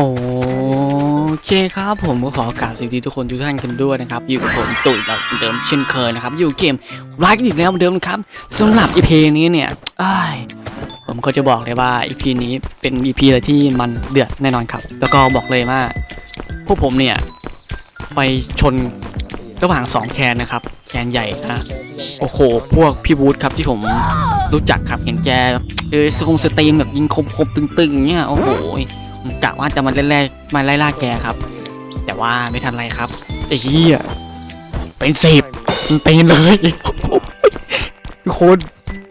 โอเคครับผมก็ขอกราบสวัสดีทุกคนทุกท่านกันด้วยนะครับ อยู่กับผมตุ๋ยแบบเดิมเช่นเคยนะครับ อยู่เกมไลค์อีกแล้วเหมือนเดิมนะครับสำหรับอีพีนี้เนี่ยอผมก็จะบอกเลยว่าอีพีนี้เป็นอีพีอะไรที่มันเดือดแน่นอนครับ แล้วก็บอกเลยว่าพวกผมเนี่ยไปชนระหว่างสองแคนนะครับ แคนใหญ่นะโอ้โห พวกพี่บูธครับที่ผมรู้จักครับเห็นแกเออสกงสตรีมแบบยิงคมๆตึงๆเงี้ยโอ้โห กะว่าจะมาไล่ๆมาไล่ล่าแกครับ แต่ว่าไม่ทันไรครับไอ้เหี้ยเป็นสิบมันเป็นเลยทุกคน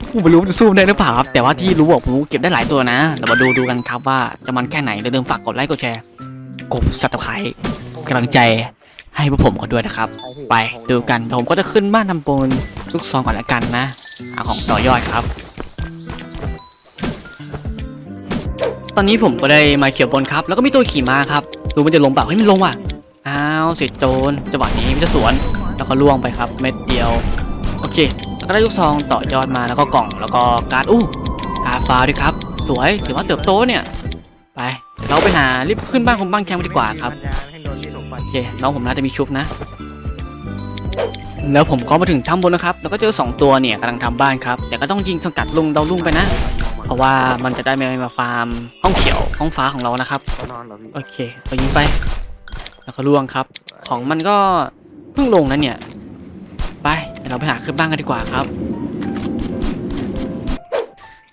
ผมไม่รู้จะสู้ได้หรือเปล่าครับแต่ว่าที่รู้บอกผมเก็บได้หลายตัวนะเรามาดูดูกันครับว่าจะมันแค่ไหนอย่าลืมฝากกดไลค์กดแชร์กดสับตะไคร้กำลังใจให้พวกผมกันด้วยนะครับ ไปดูกันผมก็จะขึ้นบ้านทำโปนลูกซองก่อนละกันนะหาของต่อยอดครับ ตอนนี้ผมก็ได้มาเขียวบนครับ แล้วก็มีตัวขี่ม้าครับ ดูมันจะลงเปล่าเฮ้ยมันลงว่ะ อ้าวเสร็จโจรจังหวะนี้มันจะสวน แล้วก็ล่วงไปครับ เม็ดเดียว โอเค แล้วก็ได้ลูกซองต่อยอดมา แล้วก็กล่อง แล้วก็การ์ด อู้ การ์ดฟ้าด้วยครับ สวย ถือว่าเติบโตเนี่ย ไป เราไปหารีบขึ้นบ้านของบ้านแคมป์ดีกว่าครับ โอเค น้องผมน่าจะมีชุบนะ แล้วผมก็มาถึงถ้ำบนนะครับ แล้วก็เจอสองตัวเนี่ยกำลังทำบ้านครับ แต่ก็ต้องยิงสกัดลุงเดาลุงไปนะ เพราะว่ามันจะได้ไม่มาฟาร์มห้องเขียวห้องฟ้าของเรานะครับ เขานอนเหรอพี่โอเคเรายิงไป แล้วก็ล่วงครับ ของมันก็เพิ่งลงนะเนี่ย ไปเดี๋ยวเราไปหาขึ้นบ้านกันดีกว่าครับ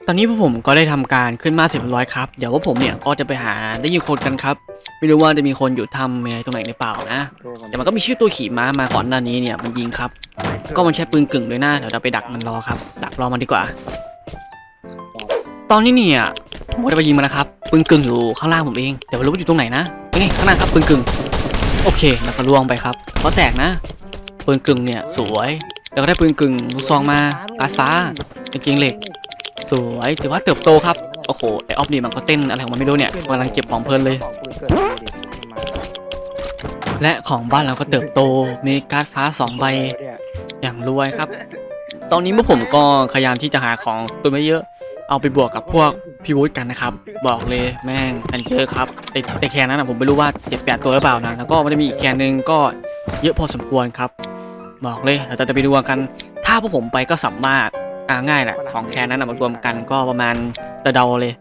ตอนนี้พวกผมก็ได้ทำการขึ้นมาเสร็จเรียบร้อยครับ เดี๋ยวพวกผมเนี่ยก็จะไปหาได้ยินคนกันครับ ไม่รู้ว่าจะมีคนอยู่ทำอะไรตรงไหนหรือเปล่านะแต่มันก็มีชื่อตัวขี่ม้ามาก่อนหน้านี้เนี่ยมันยิงครับ ก็มันใช้ปืนกึ่งด้วยนะเดี๋ยวเราไปดักมันรอครับ ดักรอมันดีกว่า ตอนนี้เนี่ยผมก็ได้ไปยิงมันะครับปืนกึ่งอยู่ข้างล่างผมเองแต่ไม่รู้ว่าอยู่ตรงไหนนะนไงข้างล่างครับปืนกึ่งโอเคแล้วก็ล่วงไปครับก็แตกนะปืนกึ่งเนี่ยสวยแล้วก็ได้ปืนกึ่งลูกซองมาการ์ดฟ้ากางเกงเหล็ก สวยถือว่าเติบโตครับโอ้โหไอออฟนี่มันก็เต้นอะไรของมันไม่รู้เนี่ยกำลังเก็บของเพลินเลย และของบ้านเราก็เติบโตมีการ์ดฟ้าสองใบอย่างรวยครับ ตอนนี้พวกผมก็พยายามที่จะหาของตัวไม่เยอะ เอาไปบวกกับพวกพี่วุฒิกันนะครับ บอกเลยแม่งกันเยอะครับแต่แต่แคนนั้นนะผมไม่รู้ว่าเจ็ดแปดตัวหรือเปล่านะ แล้วก็มันจะมีอีกแคนหนึ่งก็เยอะพอสมควรครับ บอกเลยเราจะไปดูกัน ถ้าพวกผมไปก็สามารถอ่าง่ายแหละสองแคนนั้นนะมารวมกันก็ประมาณตะเดาเลย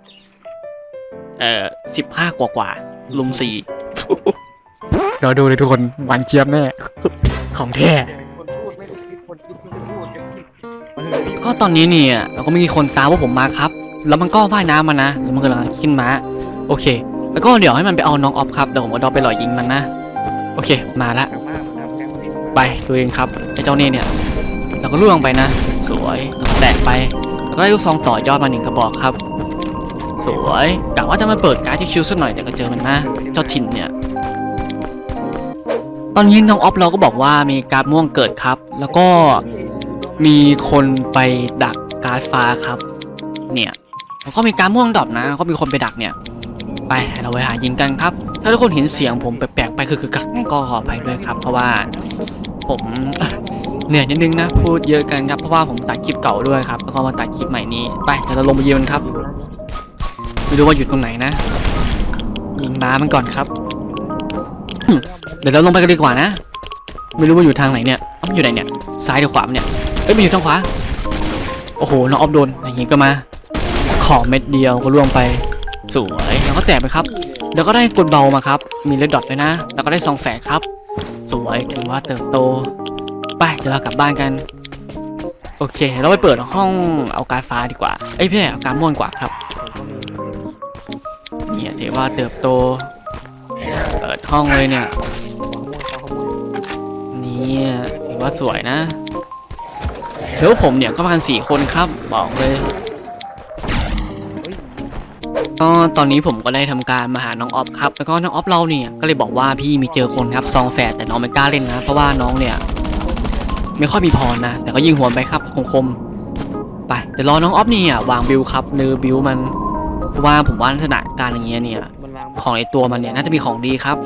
เอ่อสิบห้ากว่ากว่าๆลุมสี่เราดูเลยทุกคนหวานเจี๊ยบแน่ของแท้ ก็ตอนนี้เนี่ยเราก็ไม่มีคนตามพวกผมมาครับ แล้วมันก็ว่ายน้ำมานะแล้วมันกำลังขึ้นมาโอเค แล้วก็เดี๋ยวให้มันไปเอาน้องออฟครับเดี๋ยวผมเอาดอไปหล่อยิงมันนะโอเคมาละไปดูเองครับไอ้เจ้านี่เนี่ยเราก็ล่วงไปนะ สวยแตกไปแล้วก็ได้ลูกซองต่อยอดมาหนึ่งกระบอกครับ สวยกะว่าจะมาเปิดการ์ดชิวๆสักหน่อยแต่ก็เจอมันนะ เจ้าถิ่นเนี่ยตอนนี้น้องออฟเราก็บอกว่ามีการ์ดม่วงเกิดครับ แล้วก็ มีคนไปดักการ์ดฟ้าครับ เนี่ยแล้วก็มีการม่วงดรอปนะก็มีคนไปดักเนี่ย ไปเราไปหายิงกันครับ ถ้าทุกคนเห็นเสียงผมแปลกๆไปคือคือกักก็ขออภัยด้วยครับ เพราะว่าผมเหนื่อยนิดนึงนะพูดเยอะกันครับเพราะว่าผมตัดคลิปเก่าด้วยครับแล้วก็มาตัดคลิปใหม่นี้ไปเดี๋ยวเราลงไปยิงมันครับไม่รู้ว่าอยู่ตรงไหนนะ ยิงม้ามันก่อนครับเดี๋ยวเราลงไปกันดีกว่านะ ไม่รู้ว่าอยู่ทางไหนเนี่ยอ้ามันอยู่ไหนเนี่ยซ้ายหรือขวาเนี่ย เอ้ยมันอยู่ทางขวา โอ้โห น้องออฟโดนอย่างงี้ก็มา ขอเม็ดเดียวก็ล่วงไป สวยแล้วก็แตกไปครับ แล้วก็ได้กดเบามาครับ มีเลดดอทด้วยนะ แล้วก็ได้ซองแฝกครับ สวยถือว่าเติบโต ไปเดี๋ยวเรากลับบ้านกัน โอเค เราไปเปิดห้องเอาการฟ้าดีกว่า เอ้ยพี่เอาการม่วงกว่าครับ เนี่ยถือว่าเติบโต เปิดห้องเลยเนี่ย เนี่ยถือว่าสวยนะ แล้วผมเนี่ยก็ประมากันสี่คนครับ บอกเลยก็ตอนนี้ผมก็ได้ทำการมาหาน้องออฟครับ แล้วก็น้องออฟเราเนี่ยก็เลยบอกว่าพี่มีเจอคนครับซองแฝดแต่น้องไม่กล้าเล่นนะ เพราะว่าน้องเนี่ย ไม่ค่อยมีพรนะ แต่ก็ยิงหัวไปครับคมๆไปเดี๋ยวรอน้องออฟเนี่ยวางบิวครับเนือบิวมันเพราะว่าผมว่าลักษณะการอย่างเงี้ยเนี่ย ของในตัวมันเนี่ยน่าจะมีของดีครับ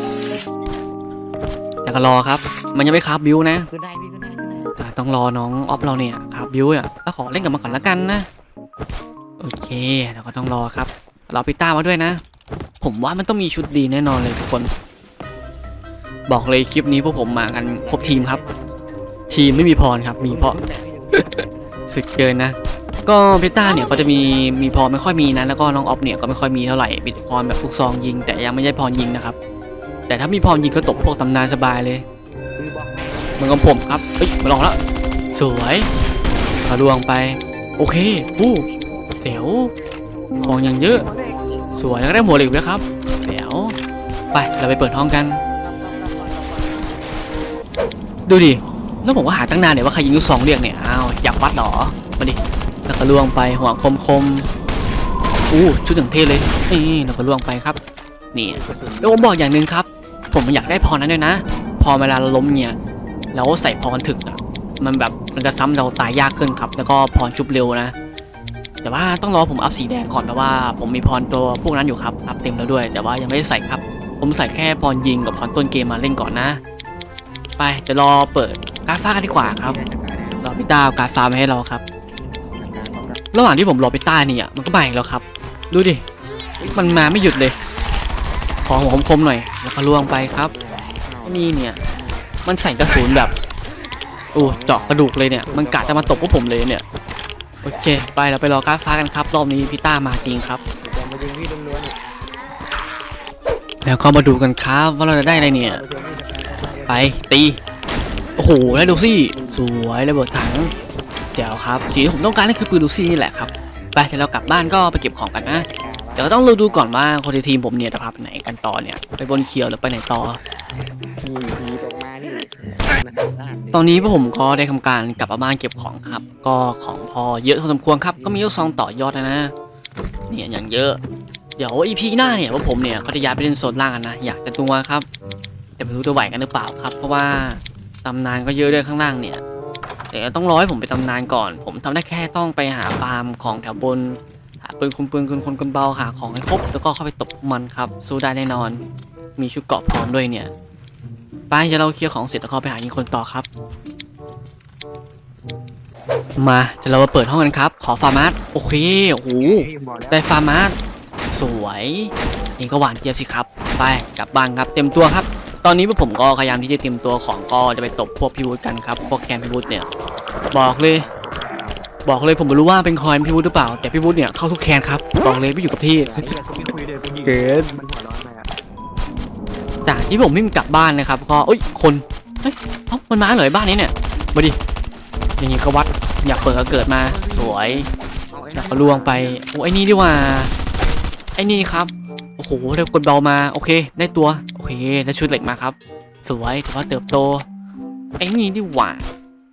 แต่ก็รอครับ มันยังไม่ครับบิวนะขึ้นได้พี่ขึ้นได้ ต้องรอน้องออฟเราเนี่ยครับบิวอะแล้วขอเล่นกับมันก่อนละกันนะโอเคเราก็ต้องรอครับรอพิต้ามาด้วยนะ ผมว่ามันต้องมีชุดดีแน่นอนเลยทุกคน บอกเลยคลิปนี้พวกผมมากันครบทีมครับ ทีมไม่มีพรครับ มีเพราะสึกเกินนะก็เพต้าเนี่ยเขาจะมีมีพรไม่ค่อยมีนะแล้วก็น้องออฟเนี่ยก็ไม่ค่อยมีเท่าไหร่มีพรแบบลูกซองยิง แต่ยังไม่ใช่พรยิงนะครับแต่ถ้ามีพรยิงก็ตกพวกตำนานสบายเลย เหมือนกับผมครับเฮ้ยมาลองแล้วสวยทะลวงไป โอเคอู้เจ๋วของอย่างเยอะ สวยแล้วได้หัวเหล็กด้วครับเดี๋ยวไปเราไปเปิดห้องกัน ดูดิแล้วผมว่าหาตั้งนานเนี่ยว่าใครยิงลูกซองเรียกเนี่ยอ้าวอยากวัดหรอมาดิแล้วก็ล่วงไปหัวคมคมอู้ชุดอย่างเท่เลยนี่แล้วก็ล่วงไปครับนี่แล้วผมบอกอย่างหนึ่งครับ ผมอยากได้พรนั้นด้วยนะ พอเวลาเราล้มเนี่ย แล้วใส่พรถึกอะมันแบบมันจะซ้ำเราตายยากขึ้นครับ แล้วก็พรชุบเร็วนะ แต่ว่าต้องรอผมอัพสีแดงก่อนเพราะว่าผมมีพรตัวพวกนั้นอยู่ครับอัพเต็มแล้วด้วย แต่ว่ายังไม่ได้ใส่ครับ ผมใส่แค่พรยิงกับพรต้นเกมมาเล่นก่อนนะ ไปเดี๋ยวรอเปิดการดฟ้ากันดีกว่าครับรอพี่ต้าการดฟ้ามาให้เราครับ ระหว่างที่ผมรอพี่ต้าเนี่ยมันก็มาอีกแล้วครับ ดูดิมันมาไม่หยุดเลย ขอหัวคมๆหน่อยแล้วก็ล่วงไปครับนี่เนี่ย มันใส่กระสุนแบบโอ้เจาะกระดูกเลยเนี่ย มันกะจะมาตบพวกผมเลยเนี่ย โอเค ไปเราไปรอการฟ้ากันครับ รอบนี้พี่ต้ามาจริงครับ แล้วก็มาดูกันครับว่าเราจะได้อะไรเนี่ย ไปตี โอ้โหได้วดูซี่สวยระเบิดถัง แจ๋วครับสีที่ผมต้องการนั่นคือปืนดูซี่นี่แหละครับ ไปเดี๋ยวเรากลับบ้านก็ไปเก็บของกันนะ เดี๋ยวต้องดูก่อนว่าคนในทีมผมเนี่ยจะพาไปไหนกันต่อเนี่ย ไปบนเขียวหรือไปไหนต่อ นะครับตอนนี้พวกผมก็ได้ทำการกลับมาบ้านเก็บของครับ ก็ของพอเยอะพอสมควรครับ ก็มีลูกซองต่อยอดนะนะเนี่ยอย่างเยอะ เดี๋ยวอีพีหน้าเนี่ยพวกผมเนี่ยก็จะย้ายไปเล่นโซนล่างกันนะ อยากจะตัวครับ แต่ไม่รู้จะไหวกันหรือเปล่าครับ เพราะว่าตำนานก็เยอะด้วยข้างล่างเนี่ยเดี๋ยวต้องรอให้ผมไปตำนานก่อน ผมทำได้แค่ต้องไปหาฟาร์มของแถวบน หาปืนคุมปืนคุนคนกลเบาหาของให้ครบแล้วก็เข้าไปตบพวกมันครับสู้ได้แน่นอน มีชุดเกราะพร้อมด้วยเนี่ย ไปเดี๋ยวเราเคลียร์ของเสร็จแล้วก็ไปหายิงคนต่อครับ มาเดี๋ยวเรามาเปิดห้องกันครับ ขอฟาร์มาสโอเคโอ้โหได้ฟาร์มาสสวยนี่ก็หวานเจี๊ยบสิครับ ไปกลับบ้านครับเต็มตัวครับ ตอนนี้พวกผมก็พยายามที่จะเตรียมตัวของก็จะไปตบพวกพิวุฒกันครับพวกแคนพิวุฒเนี่ย บอกเลย บอกเลยผมไม่รู้ว่าเป็นคอยพิวุฒหรือเปล่า แต่พิวุฒเนี่ยเข้าทุกแคนครับบอกเลยไม่อยู่กับที่เกิน จากที่ผมไม่มีกลับบ้านนะครับก็เอ้ยคนเฮ้ยเอ้ามันมาเลยบ้านนี้เนี่ยมาดิอย่างงี้ก็วัดอยากเปิดก็เกิดมาสวยแล้วก็ล่วงไปโอ้ไอ้นี่ดีกว่าไอ้นี่ครับโอ้โหได้กดเบามาโอเค ได้ตัวโอเคได้ชุดเหล็กมาครับ สวยถือว่าเติบโตไอ้นี่ดีกว่า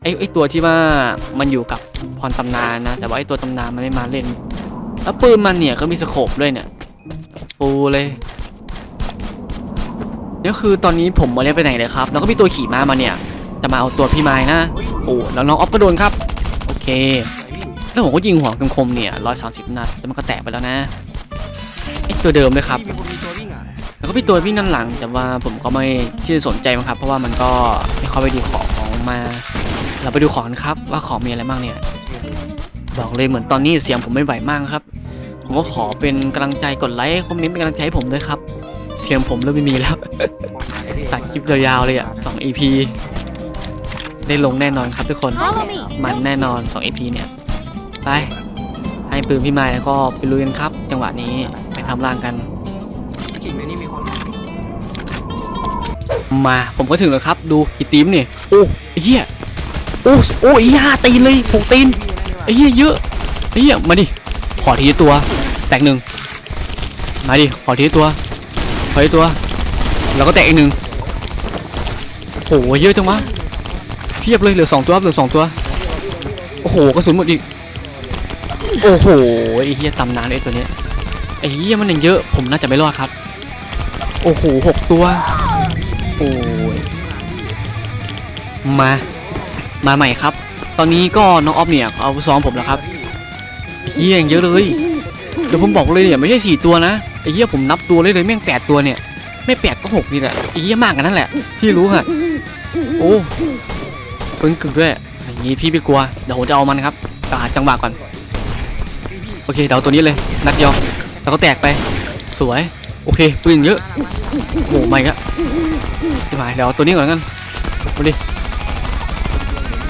ไอ้ไอ้ตัวที่ว่ามันอยู่กับพรตำนานนะ แต่ว่าไอ้ตัวตำนานมันไม่มาเล่น แล้วปืนมันเนี่ยก็มีสโคปด้วยเนี่ยฟูเลย เดี๋ยวคือตอนนี้ผมไมาเล่นไปไหนเลยครับ แล้วก็มีตัวขี่ม้ามาเนี่ย จะมาเอาตัวพี่ไม้นะ โอ้แล้วน้องออฟก็โดนครับ โอเค แล้วผมก็ยิงหัวคมเนี่ยร้อยสามสิบนัดแล้วมันก็แตกไปแล้วนะไอตัวเดิมเลยครับ แล้วก็พี่ตัววิ่งด้านหลัง แต่ว่าผมก็ไม่ที่จะสนใจมันครับ เพราะว่ามันก็ไม่เข้าไปดูของของมา เราไปดูของกันครับว่าของมีอะไรบ้างเนี่ย บอกเลยเหมือนตอนนี้เสียงผมไม่ไหวมากครับ ผมก็ขอเป็นกำลังใจกดไลค์คอมเมนต์เป็นกำลังใจให้ผมด้วยครับ เสียงผมเริ่มไม่มีแล้ว ตัดคลิปยาวๆเลยอะ2 EP ได้ลงแน่นอนครับทุกคน Follow me. มันแน่นอน2 EP เนี่ย ไป ให้ปืนพี่ไม้แล้วก็ไปลุยกันครับ จังหวะนี้ไปทำร่างกันกิ่งในนี่มีคนมาผมก็ถึงแล้วครับ ดูกี่ตีมเนี่ยโอ้ไอ้เหี้ยโอ้โอ้ไอ้เหี้ยห้าตีนเลยหกตีนไอ้เหี้ยเยอะไอ้เหี้ยมาดิขอทีละตัว แตกหนึ่งมาดิขอทีละตัว ขอทีละตัวแล้วก็แตกอีกหนึ่งโอ้โหเยอะจังวะเพียบเลยเหลือสองตัวเหลือสองตัว โอ้โหกระสุนหมดอีก โอ้โหไอ้เหี้ยตำนานเลยตัวเนี้ยไอ้เหี้ยมันยังเยอะ ผมน่าจะไม่รอดครับ โอ้โหหกตัว โอ้ย มา มาใหม่ครับ ตอนนี้ก็น้องออฟเนี่ยเอาซ้อมผมแล้วครับเฮียย่างเยอะเลย เดี๋ยวผมบอกเลยเนี่ยไม่ใช่สี่ตัวนะ ไอ้เหี้ยผมนับตัวเลยเลยแม่งแปดตัวเนี่ย ไม่แปดก็หกนี่แหละไอ้เหี้ยมากกันนั่นแหละ ที่รู้ค่ะโอ้ปึ้งกึกด้วยอย่างนี้พี่ไม่กลัวเดี๋ยวผมจะเอามันครับหาจังหวะก่อนโอเคเดาตัวนี้เลยนัดเดียวแล้วก็แตกไป สวย โอเคปืนเยอะโอ้โหไม่กะพี่หมายเดี๋ยวเอาตัวนี้ก่อนกันมาดิ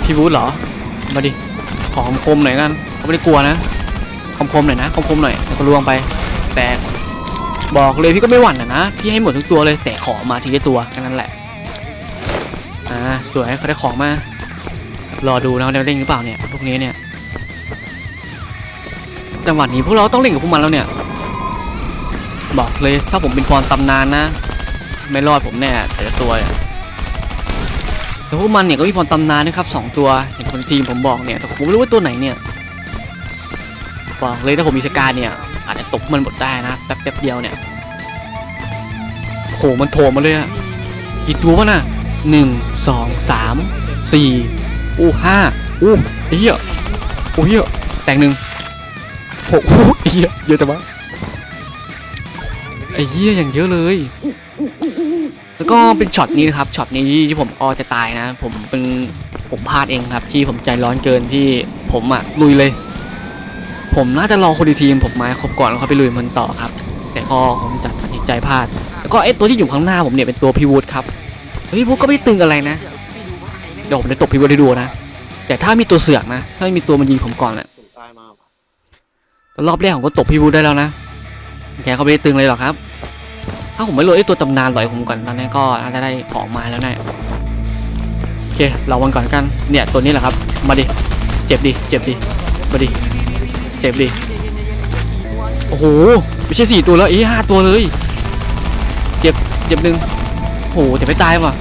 พี่บูธเหรอมาดิขอคมคมหน่อยกันเขาไม่ได้กลัวนะคมคมหน่อยนะคมคมหน่อยแล้วก็ลวงไปแต่ บอกเลยพี่ก็ไม่หวั่นนะนะ พี่ให้หมดทุกตัวเลยแต่ขอมาทีละตัวแค่นั้นแหละ อ่าสวยเขาได้ของมารอดูนะว่าเล่นหรือเปล่าเนี่ยพวกนี้เนี่ยจังหวะนี้พวกเราต้องเล่นกับพวกมันแล้วเนี่ย บอกเลยถ้าผมเป็นพรตำนานนะ ไม่รอดผมแน่แต่ละตัวแต่พวกมันเนี่ยก็มีพรตำนานนะครับสองตัวอย่างคนทีมผมบอกเนี่ยแต่ผมไม่รู้ว่าตัวไหนเนี่ยบอกเลยถ้าผมมีสกาเนี่ย อาจจะตกมันหมดได้นะแป๊บเดียวเนี่ยโหมันโถมมาเลยอะกี่ตัววะน่ะหนึ่งสองสามสี่อู้ห้าอู้ไอ้เหี้ยโอ้เหี้ยแต่งหนึ่งโอ้โหไอ้เหี้ยเยอะแต่ว่าไอ้เหี้ยอย่างเยอะเลย แล้วก็เป็นช็อตนี้นะครับช็อตนี้ที่ผมก็จะตายนะ ผมเป็นผมพลาดเองครับ ที่ผมใจร้อนเกินที่ผมอะลุยเลย ผมน่าจะรอคนในทีมผมมาครบก่อนแล้วเขาไปลุยมันต่อครับ แต่ก็ผมจัดตัดสินใจพลาด แล้วก็ไอ้ตัวที่อยู่ข้างหน้าผมเนี่ยเป็นตัวพีวูดครับพี่วูดก็ไม่ตึงอะไรนะเดี๋ยวผมจะตบพีวูดให้ดูนะ แต่ถ้ามีตัวเสือกนะ ถ้ามีตัวมันยิงผมก่อนแหละรอบแรกผมก็ตกพี่วูดได้แล้วนะแกเขาไม่ได้ตึงเลยหรอกครับ ถ้าผมไม่โหลดไอ้ตัวตำนานลอยผมก่อนตอนนี้ก็น่าจะได้ของมาแล้วแน่โอเค เราวันก่อนกัน เนี่ยตัวนี้แหละครับ มาดิ เจ็บดิ เจ็บดิ มาดิ เจ็บดิ โอ้โห ไม่ใช่สี่ตัวแล้วเอ้ห้าตัวเลย เจ็บ เจ็บหนึ่งโอ้โหแต่ไม่ตายว่ะ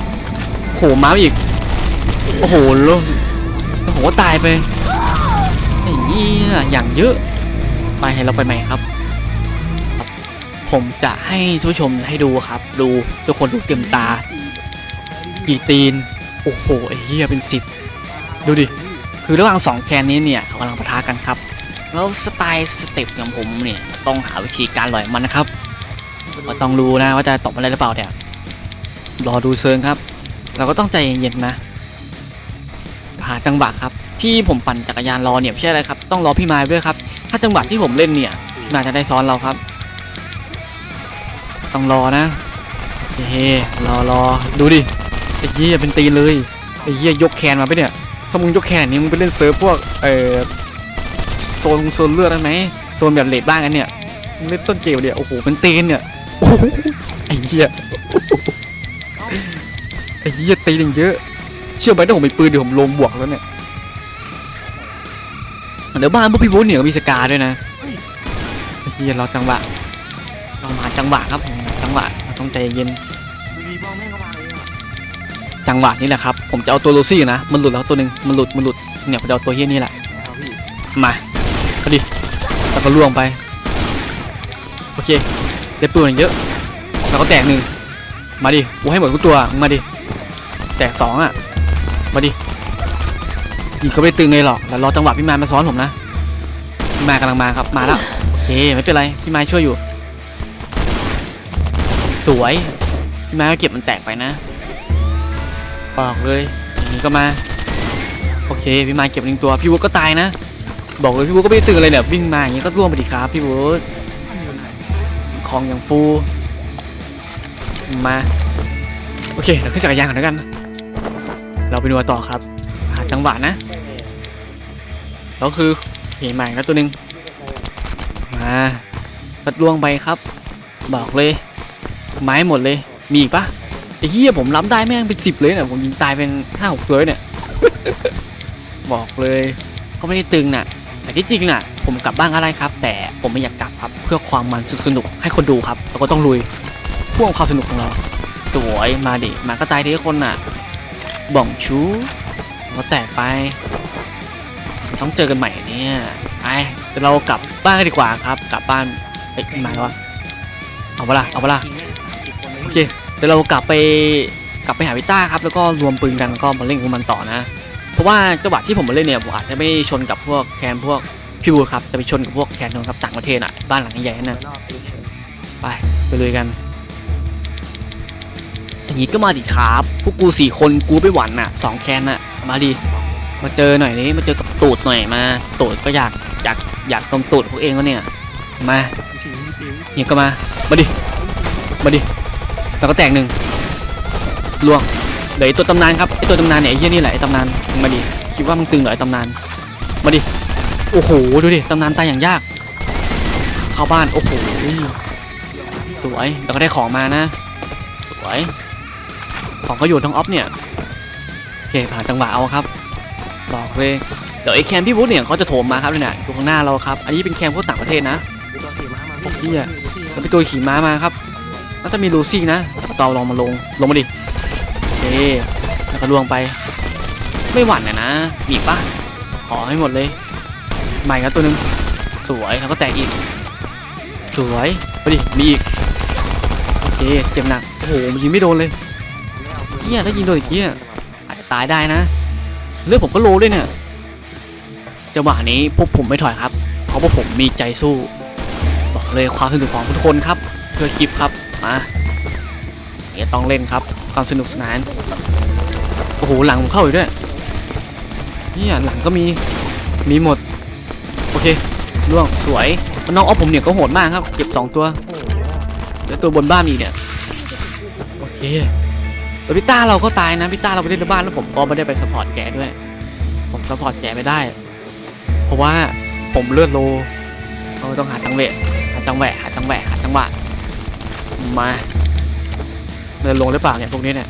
โอ้โหมาอีก โอ้โหลวโอ้โหตายไปไอ้นี่อย่างเยอะ ไปให้เราไปใหมครับ ผมจะให้ทุกผู้ชมให้ดูครับ ดูทุกคนดูเต็มตา กี่ตีน โอ้โหไอ้เหี้ยเป็นสิบดูดิ คือระหว่างสองแคนนี้เนี่ยเขากำลังปะทะกันครับ แล้วสไตล์สเต็ปของผมเนี่ยต้องหาวิธีการลอยมันนะครับก็ต้องรู้นะว่าจะตบอะไรหรือเปล่าเนี่ยรอดูเซิร์งครับ เราก็ต้องใจเย็นๆนะหาจังหวะครับ ที่ผมปั่นจักรยานรอเนี่ยไม่ใช่อะไรครับต้องรอพี่มายด้วยครับ ถ้าจังหวะที่ผมเล่นเนี่ยน่าจะได้ซ้อนเราครับ ต้องรอนะเฮ้รอรอดูดิไอ้เหี้ยเป็นตีนเลยไอ้เหี้ยยกแคนมาไปะเนี่ยถ้ามึงยกแคนนี่มึงไปเล่นเซิร์ฟพวกเออ โซนโซนเลือดได้ไหมโซนแบบเลดบ้างกันเนี่ยเล่นต้นเกมเนี่ยโอ้โหเป็นตีนเนี่ยโอ้โหไอ้เหี้ยไอ้เหี้ยตีนอย่างเยอะ เชื่อไหมถ้าผมมีปืนเดี๋ยวผมลงบวกแล้วเนี่ยเดี๋ยวบ้านพวกพี่บูธเนี่ยก็มีสกาด้วยนะไอ้เฮียรอจังหวะเรามาจังหวะครับผมจังหวะเราต้องใจเย็นจังหวะนี้แหละครับ ผมจะเอาตัวโรซี่นะ มันหลุดแล้วตัวหนึ่งมันหลุด มันหลุด เนี่ยผมจะเอาตัวเฮียนี่แหละ มา เอาดิแล้วก็ล่วงไป โอเคได้ปืนเยอะ แล้วก็แตกหนึ่งมาดิ กูให้หมดทุกตัวมาดิ แตกสองอะ มาดิยิงก็ไม่ตึงเลยหรอกแล้วรอจังหวะพี่มายมาซ้อนผมนะ พี่มายกำลังมาครับ มาแล้ว โอเค ไม่เป็นไร พี่มายช่วยอยู่ สวย พี่มายก็เก็บมันแตกไปนะบอกเลย อย่างนี้ก็มา โอเค พี่มายเก็บหนึ่งตัว พี่วุฒก็ตายนะ บอกเลยพี่วุฒก็ไม่ได้ตึงอะไรเนี่ยวิ่งมาอย่างนี้ก็ร่วงไปดีครับพี่วุฒของอย่างฟูมาโอเคเดี๋ยวขึ้นจักรยานก่อนแล้วกัน เราไปดูต่อครับหาจังหวะนะแล้วคือเห็นใหม่แล้วตัวหนึ่งมาปัดล่วงไปครับ บอกเลย ไม้หมดเลย มีอีกปะไอ้เหี้ยผมรับได้แม่งเป็นสิบเลยเนี่ยผมยิงตายเป็นห้าหกตัวเลยเนี่ยบอกเลยก็ไม่ได้ตึงน่ะ ที่จริงน่ะ ผมกลับบ้านก็ได้ครับ แต่ผมไม่อยากกลับครับ เพื่อความมันสนุกให้คนดูครับเราก็ต้องลุยพ่วงความสนุกของเรา สวยมาดิมาก็ตายทีคนน่ะบ่องชูก็แตกไปต้องเจอกันใหม่เนี่ยไปเดี๋ยวเรากลับบ้านกันดีกว่าครับ กลับบ้านเอ้ยมาแล้วเอาเปะล่าเอาเปะล่าโอเคเดี๋ยวเรากลับไปกลับไปหาวิต้าครับ แล้วก็รวมปืนกันแล้วก็มาเล่นกับมันต่อนะ เพราะว่าจังหวะที่ผมมาเล่นเนี่ยผมอาจจะไม่ชนกับพวกแคนพวกพิวครับจะไปชนกับพวกแคนนนครับต่างประเทศอะบ้านหลังใหญ่นั่นนะไปไปเลยกันอย่างนี้ก็มาดิครับพวกกูสี่คนกูไปหวันน่ะสองแคนน่ะมาดิมาเจอหน่อยนี้มาเจอกับตูดหน่อยมาตูดก็อยากอยากอยากตรงตูดพวกเองแล้วเนี่ยมาเนี่ยก็มามาดิมาดิแล้วก็แตกหนึ่งล่วง เดี๋ยวไอตัวตำนานครับไอตัวตำนานเนี่ยไอ้เหี้ยนี่แหละไอตำนานมึงมาดิคิดว่ามึงตึงเหรอไอตำนานมาดิโอ้โหดูดิตำนานตายอย่างยาก เข้าบ้านโอ้โหสวยแล้วก็ได้ของมานะ สวยของก็อยู่ทั้งออฟเนี่ยโอเคผ่านจังหวะเอาครับบอกเลยเดี๋ยวไอแคมพี่วุฒิเนี่ยเขาจะโถมมาครับเนี่ยอยู่ข้างหน้าเราครับ อันนี้เป็นแคมพวกต่างประเทศนะเหี้ยแล้วเป็นตัวขี่ม้ามาครับน่าจะมีลูซี่นะต่ตอลองมาลงลงมาดิ แล้วก็ล่วงไป ไม่หวั่นนะนะมีอีกปะขอให้หมดเลยใหม่ครับตัวหนึง สวยแล้วก็แตกอีก สวยไปดิมีอีกโอเคเจ็บหนักโอ้โหมันยิงไม่โดนเลยเหี้ยถ้ายิงโดนอีกเหี้ยอาจจะตายได้นะ เลือดผมก็โลด้วยเนี่ยจังหวะนี้พวกผมไม่ถอยครับ เพราะพวกผมมีใจสู้ บอกเลยความสนุกของทุกคนครับ เพื่อคลิปครับมาเนี่ยต้องเล่นครับ ความสนุกสนาน โอ้โห หลังผมเข้าอยู่ด้วยเนี่ยหลังก็มี มีหมด โอเคล่วงสวย น้องออฟผมเนี่ยก็โหดมากครับ เก็บสองตัวเดี๋ยวตัวบนบ้านอีกเนี่ย โอเคแต่พี่ต้าเราก็ตายนะพี่ต้าเราไปเล่นในบ้านแล้วผมก็ไม่ได้ไปสปอร์ตแกด้วย ผมสปอร์ตแกไม่ได้ เพราะว่าผมเลือดโลเราต้องหาจังเวะหาจังแหวหาจังแหวหาจังหวะมา เดินลงหรือเปล่าเนี่ยพวกนี้เนี่ย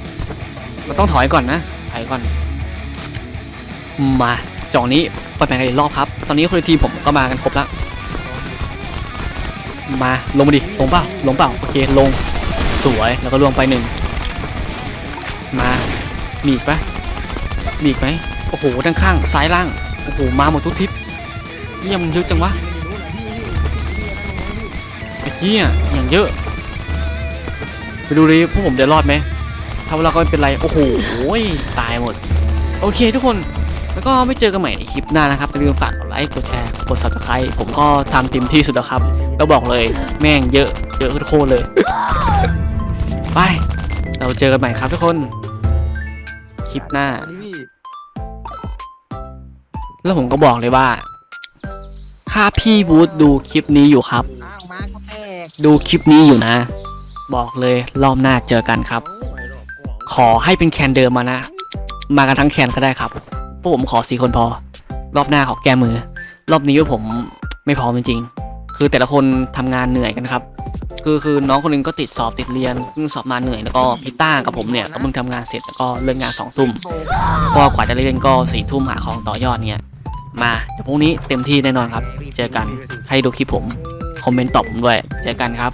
เราต้องถอยก่อนนะถอยก่อน มาจองนี้ไปแบ่งกันอีกรอบครับ ตอนนี้คนทีมผมก็มากันครบแล้ว มาลงมาดิลงเปล่าลงเปล่าโอเคลงสวยแล้วก็ล่วงไปหนึ่งมามีอีกปะมีอีกไหมโอ้โหด้านข้างซ้ายล่างโอ้โหมาหมดทุกทิศเยี่ยมเยอะจังวะไอ้เหี้ยอย่างเยอะ ไปดูดิพวกผมจะรอดไหมถ้าเราก็ไม่เป็นไร โอ้โหตายหมด โอเคทุกคนแล้วก็ไม่เจอกันใหม่ในคลิปหน้านะครับอย่าลืมฝากกดไลค์กดแชร์กด subscribe ผมก็ทำเต็มที่สุดแล้วครับแล้วบอกเลยแม่งเยอะเยอะโคตรเลย ไป เราเจอกันใหม่ครับทุกคน คลิปหน้า แล้วผมก็บอกเลยว่าถ้าพี่บูธดูคลิปนี้อยู่ครับ ดูคลิปนี้อยู่นะ บอกเลยรอบหน้าเจอกันครับ ขอให้เป็นแคนเดิมมานะ มากันทั้งแคนก็ได้ครับพวกผมขอสี่คนพอ รอบหน้าขอแก้มือ รอบนี้ว่าผมไม่พร้อมจริงๆคือแต่ละคนทำงานเหนื่อยกันครับ คือคือน้องคนหนึงก็ติดสอบติดเรียนเพิ่งสอบมาเหนื่อยแล้วก็พี่ต้ากับผมเนี่ยก็เพิ่งทำงานเสร็จแล้วก็เลิกงานสองทุ่มก็กว่าจะเล่นก็สี่ทุ่มหาของต่อยอดเนี่ยมาเดี๋ยวพรุ่งนี้เต็มที่แน่นอนครับ เจอกันใครดูคลิปผมคอมเมนต์ตอบผมด้วย เจอกันครับ